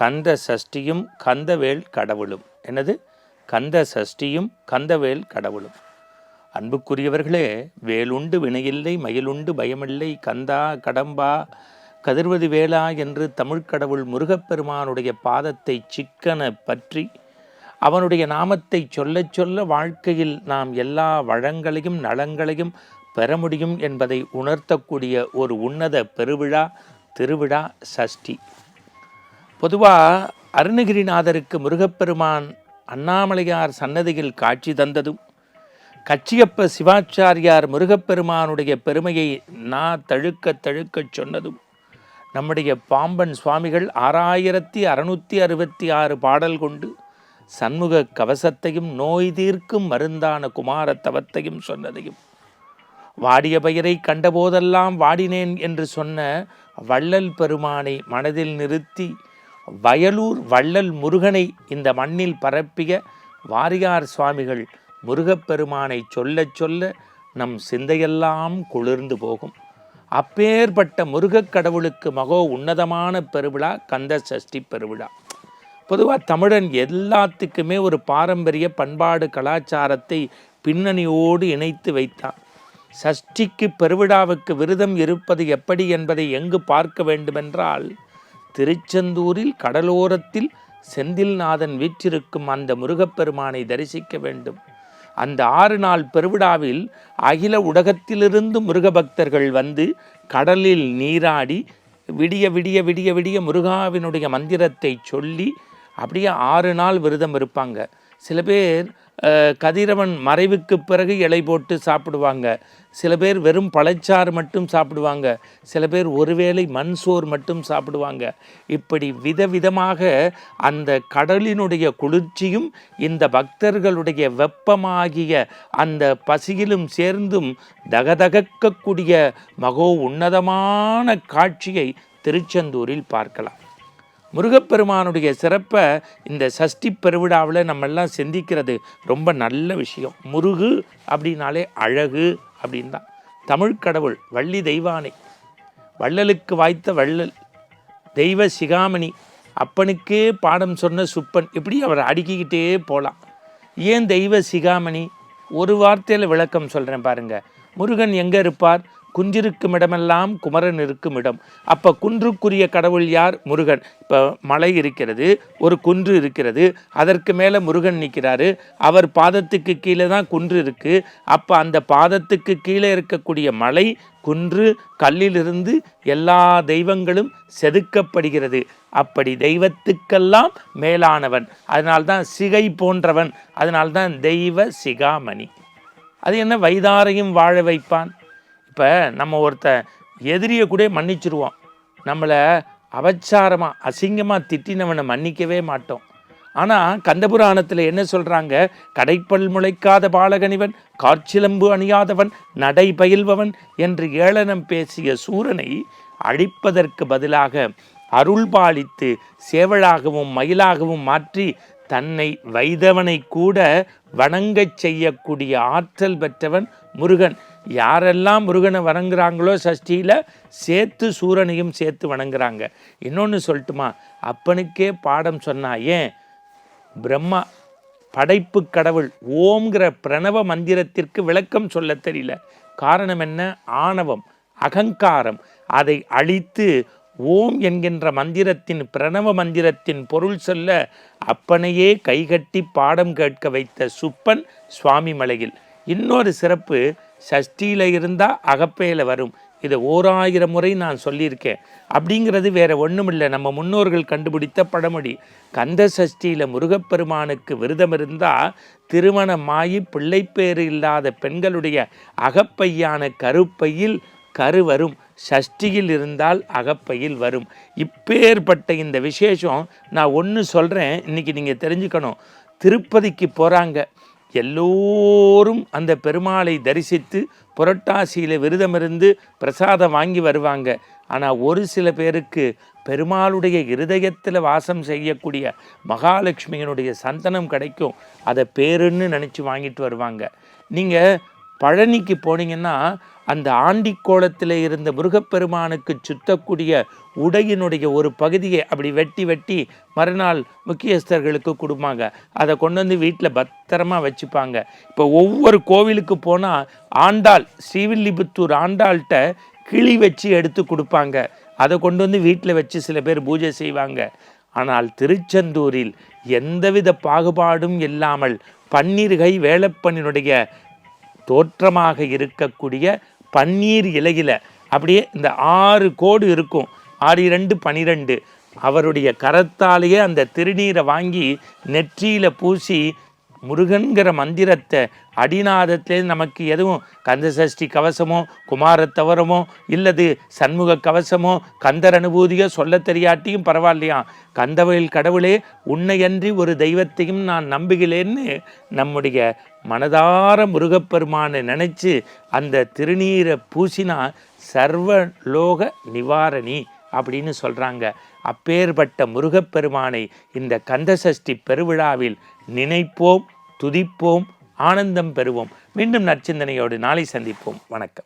கந்த சஷ்டியும் கந்தவேல் கடவுளும். என்னது? கந்த சஷ்டியும் கந்தவேல் கடவுளும். அன்புக்குரியவர்களே வேலுண்டு வினையில்லை மயிலுண்டு பயமில்லை கந்தா கடம்பா கதிர்வது வேளா என்று தமிழ்க்கடவுள் முருகப்பெருமானுடைய பாதத்தை சிக்கன பற்றி அவனுடைய நாமத்தை சொல்லச் சொல்ல வாழ்க்கையில் நாம் எல்லா வளங்களையும் நலங்களையும் பெற முடியும் என்பதை உணர்த்தக்கூடிய ஒரு உன்னத பெருவிழா திருவிழா சஷ்டி. பொதுவாக அருணகிரிநாதருக்கு முருகப்பெருமான் அண்ணாமலையார் சன்னதியில் காட்சி தந்ததும் கச்சியப்ப சிவாச்சாரியார் முருகப்பெருமானுடைய பெருமையை நான் தழுக்க தழுக்கச் சொன்னதும் நம்முடைய பாம்பன் சுவாமிகள் ஆறாயிரத்தி அறுநூற்றி அறுபத்தி ஆறு பாடல் கொண்டு சண்முக கவசத்தையும் நோய் தீர்க்கும் மருந்தான குமார தவத்தையும் சொன்னதையும் வாடிய பெயரை கண்டபோதெல்லாம் வாடினேன் என்று சொன்ன வள்ளல் பெருமானை மனதில் நிறுத்தி வயலூர் வள்ளல் முருகனை இந்த மண்ணில் பரப்பிய வாரியார் சுவாமிகள் முருகப்பெருமானை சொல்லச் சொல்ல நம் சிந்தையெல்லாம் குளிர்ந்து போகும். அப்பேற்பட்ட முருகக் கடவுளுக்கு மகோ உன்னதமான பெருவிழா கந்த சஷ்டி பெருவிழா. பொதுவாக தமிழன் எல்லாத்துக்குமே ஒரு பாரம்பரிய பண்பாடு கலாச்சாரத்தை பின்னணியோடு இணைத்து வைத்தான். சஷ்டிக்கு பெருவிழாவுக்கு விரதம் இருப்பது எப்படி என்பதை எங்கு பார்க்க வேண்டுமென்றால் திருச்செந்தூரில் கடலோரத்தில் செந்தில்நாதன் வீற்றிருக்கும் அந்த முருகப்பெருமானை தரிசிக்க வேண்டும். அந்த ஆறு நாள் பெருவிழாவில் அகில உலகத்திலிருந்து முருக பக்தர்கள் வந்து கடலில் நீராடி விடிய விடிய விடிய விடிய முருகாவினுடைய மந்திரத்தை சொல்லி அப்படியே ஆறு நாள் விரதம் இருப்பாங்க. சில பேர் கதிரவன் மறைவுக்கு பிறகு இலை போட்டு சாப்பிடுவாங்க. சில பேர் வெறும் பழச்சாறு மட்டும் சாப்பிடுவாங்க. சில பேர் ஒருவேளை மண் சோறு மட்டும் சாப்பிடுவாங்க. இப்படி விதவிதமாக அந்த கடலினுடைய குளிர்ச்சியும் இந்த பக்தர்களுடைய வெப்பமாகிய அந்த பசியிலும் சேர்ந்தும் தகதகக்கக்கூடிய மகோ உன்னதமான காட்சியை திருச்செந்தூரில் பார்க்கலாம். முருகப்பெருமானுடைய சிறப்பை இந்த சஷ்டி பெருவிழாவில் நம்மெல்லாம் சிந்திக்கிறது ரொம்ப நல்ல விஷயம். முருகு அப்படின்னாலே அழகு அப்படின் தான் தமிழ் கடவுள் வள்ளி தெய்வானை வள்ளலுக்கு வாய்த்த வள்ளல் தெய்வ சிகாமணி அப்பனுக்கே பாடம் சொன்ன சுப்பன் இப்படி அவர் அடுக்கிக்கிட்டே போகலாம் ஏன் தெய்வ சிகாமணி? ஒரு வார்த்தையில் விளக்கம் சொல்கிறேன் பாருங்கள் முருகன் எங்கே இருப்பார்? குஞ்சிருக்கும் இடமெல்லாம் குமரன் இருக்கும் இடம். அப்போ குன்றுக்குரிய கடவுள் யார்? முருகன். இப்போ மலை இருக்கிறது ஒரு குன்று இருக்கிறது அதற்கு மேலே முருகன் நிற்கிறாரு அவர் பாதத்துக்கு கீழே தான் குன்று இருக்குது அப்போ அந்த பாதத்துக்கு கீழே இருக்கக்கூடிய மலை குன்று கல்லிலிருந்து எல்லா தெய்வங்களும் செதுக்கப்படுகிறது. அப்படி தெய்வத்துக்கெல்லாம் மேலானவன். அதனால்தான் சிகை போன்றவன். அதனால்தான் தெய்வ சிகாமணி. அது என்ன? வைதாரையும் வாழ வைப்பான். இப்போ நம்ம ஒருத்த எதிரியை கூட மன்னிச்சிருவோம் நம்மளை அபச்சாரமாக அசிங்கமாக திட்டினவனை மன்னிக்கவே மாட்டோம். ஆனால் கந்தபுராணத்தில் என்ன சொல்கிறாங்க கடைப்பல் முளைக்காத பாலகனிவன் காற்சிலம்பு அணியாதவன் நடை பயில்பவன் என்று ஏளனம் பேசிய சூரனை அழிப்பதற்கு பதிலாக அருள் பாலித்து சேவலாகவும் மயிலாகவும் மாற்றி தன்னை வைதவனை கூட வணங்கச் செய்யக்கூடிய ஆற்றல் பெற்றவன் முருகன். யாரெல்லாம் முருகனை வணங்குறாங்களோ சஷ்டியில் சேர்த்து சூரனையும் சேர்த்து வணங்குறாங்க. இன்னொன்று சொல்லட்டுமா? அப்பனுக்கே பாடம் சொன்னா ஏன்? பிரம்மா படைப்பு கடவுள் ஓம்ங்கிற பிரணவ மந்திரத்திற்கு விளக்கம் சொல்ல தெரியல. காரணம் என்ன? ஆணவம் அகங்காரம். அதை அழித்து ஓம் என்கின்ற மந்திரத்தின் பிரணவ மந்திரத்தின் பொருள் சொல்ல அப்பனையே கைகட்டி பாடம் கேட்க வைத்த சுப்பன் சுவாமி மலையில் இன்னொரு சிறப்பு சஷ்டியில் இருந்தால் அகப்பையில் வரும். இதை ஓராயிரம் முறை நான் சொல்லியிருக்கேன். அப்படிங்கிறது வேற ஒன்றுமில்லை நம்ம முன்னோர்கள் கண்டுபிடித்த பழமொழி. கந்த சஷ்டியில் முருகப்பெருமானுக்கு விரதம் இருந்தால் திருமணமாகி பிள்ளைப்பேறு இல்லாத பெண்களுடைய அகப்பையான கருப்பையில் கரு வரும். சஷ்டியில் இருந்தால் அகப்பையில் வரும். இப்பேற்பட்ட இந்த விசேஷம் நான் ஒன்று சொல்கிறேன் இன்றைக்கி நீங்கள் தெரிஞ்சுக்கணும். திருப்பதிக்கு போகிறாங்க எல்லோரும் அந்த பெருமாளை தரிசித்து புரட்டாசியில் விரதமிருந்து பிரசாதம் வாங்கி வருவாங்க. ஆனால் ஒரு சில பேருக்கு பெருமாளுடைய இருதயத்தில் வாசம் செய்யக்கூடிய மகாலட்சுமியினுடைய சந்தனம் கிடைக்கும். அதை பேருன்னு நினச்சி வாங்கிட்டு வருவாங்க. நீங்கள் பழனிக்கு போனீங்கன்னா அந்த ஆண்டி கோலத்தில் இருந்த முருகப்பெருமானுக்கு சுத்தக்கூடிய உடையினுடைய ஒரு பகுதியை அப்படி வெட்டி வெட்டி மறுநாள் முக்கியஸ்தர்களுக்கு கொடுப்பாங்க. அதை கொண்டு வந்து வீட்டில் பத்திரமா வச்சுப்பாங்க. இப்போ ஒவ்வொரு கோவிலுக்கு போனால் ஆண்டாள் ஸ்ரீவில்லிபுத்தூர் ஆண்டாள்கிட்ட கிளி வச்சு எடுத்து கொடுப்பாங்க. அதை கொண்டு வந்து வீட்டில் வச்சு சில பேர் பூஜை செய்வாங்க. ஆனால் திருச்செந்தூரில் எந்தவித பாகுபாடும் இல்லாமல் பன்னீர்கை வேளப்பனினுடைய தோற்றமாக இருக்கக்கூடிய பன்னீர் இலையில அப்படியே இந்த ஆறு கோடு இருக்கும். ஆறு இரண்டு பனிரெண்டு. அவருடைய கரத்தாலேயே அந்த திருநீரை வாங்கி நெற்றியில பூசி முருகன்கிற மந்திரத்தை அடிநாதத்திலே நமக்கு எதுவும் கந்த சஷ்டி கவசமோ குமாரத்தவரமோ இல்லது சண்முக கவசமோ கந்தர் அனுபூதியோ சொல்ல தெரியாட்டியும் பரவாயில்லையா? கந்தவயில் கடவுளே உன்னையன்றி ஒரு தெய்வத்தையும் நான் நம்புகிறேன்னு நம்முடைய மனதார முருகப்பெருமானை நினச்சி அந்த திருநீரை பூசினா சர்வலோக நிவாரணி. அப்படின்னு சொல்கிறாங்க அப்பேற்பட்ட முருகப்பெருமானை இந்த கந்தசஷ்டி பெருவிழாவில் நினைப்போம் துதிப்போம் ஆனந்தம் பெறுவோம். மீண்டும் நற்சிந்தனையோடு நாளை சந்திப்போம். வணக்கம்.